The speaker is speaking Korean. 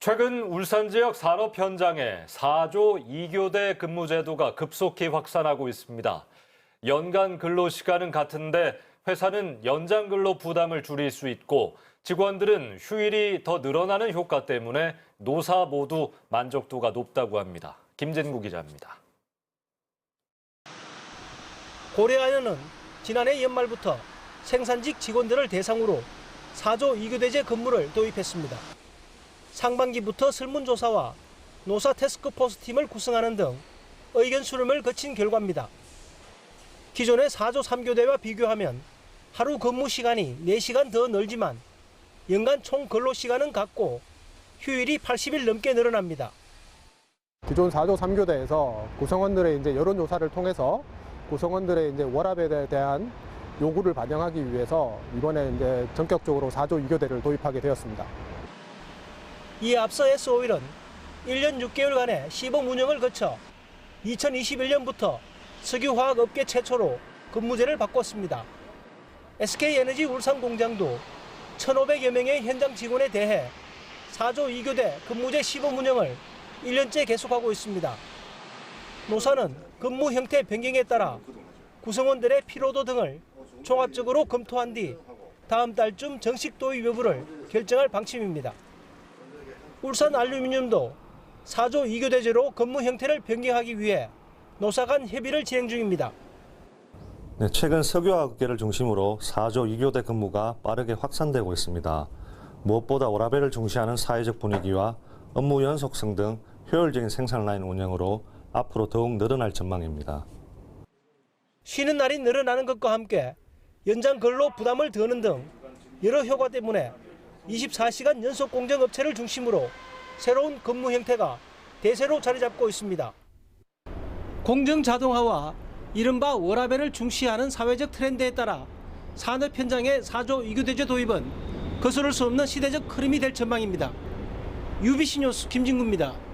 최근 울산 지역 산업 현장에 4조 2교대 근무 제도가 급속히 확산하고 있습니다. 연간 근로 시간은 같은데 회사는 연장 근로 부담을 줄일 수 있고 직원들은 휴일이 더 늘어나는 효과 때문에 노사 모두 만족도가 높다고 합니다. 김진구 기자입니다. 고려아연은 지난해 연말부터 생산직 직원들을 대상으로 4조 2교대제 근무를 도입했습니다. 상반기부터 설문조사와 노사 태스크포스 팀을 구성하는 등 의견 수렴을 거친 결과입니다. 기존의 4조 3교대와 비교하면 하루 근무 시간이 4시간 더 늘지만 연간 총 근로 시간은 같고 휴일이 80일 넘게 늘어납니다. 기존 4조 3교대에서 구성원들의 이제 여론조사를 통해서 구성원들의 이제 워라밸에 대한 요구를 반영하기 위해서 이번에 이제 전격적으로 4조 2교대를 도입하게 되었습니다. 이에 앞서 S5일은 1년 6개월간의 시범 운영을 거쳐 2021년부터 석유화학 업계 최초로 근무제를 바꿨습니다. SK에너지 울산 공장도 1,500여 명의 현장 직원에 대해 4조 2교대 근무제 시범 운영을 1년째 계속하고 있습니다. 노사는 근무 형태 변경에 따라 구성원들의 피로도 등을 종합적으로 검토한 뒤 다음 달쯤 정식 도입 여부를 결정할 방침입니다. 울산 알루미늄도 4조 2교 대제로 근무 형태를 변경하기 위해 노사 간 협의를 진행 중입니다. 네, 최근 석유화학계를 중심으로 4조 2교대 근무가 빠르게 확산되고 있습니다. 무엇보다 워라밸을 중시하는 사회적 분위기와 업무 연속성 등 효율적인 생산 라인 운영으로 앞으로 더욱 늘어날 전망입니다. 쉬는 날이 늘어나는 것과 함께 연장 근로 부담을 더는 등 여러 효과 때문에 24시간 연속 공정 업체를 중심으로 새로운 근무 형태가 대세로 자리 잡고 있습니다. 공정 자동화와 이른바 워라밸을 중시하는 사회적 트렌드에 따라 산업 현장의 4조 2교대제 도입은 거스를 수 없는 시대적 흐름이 될 전망입니다. UBC 뉴스 김진구입니다.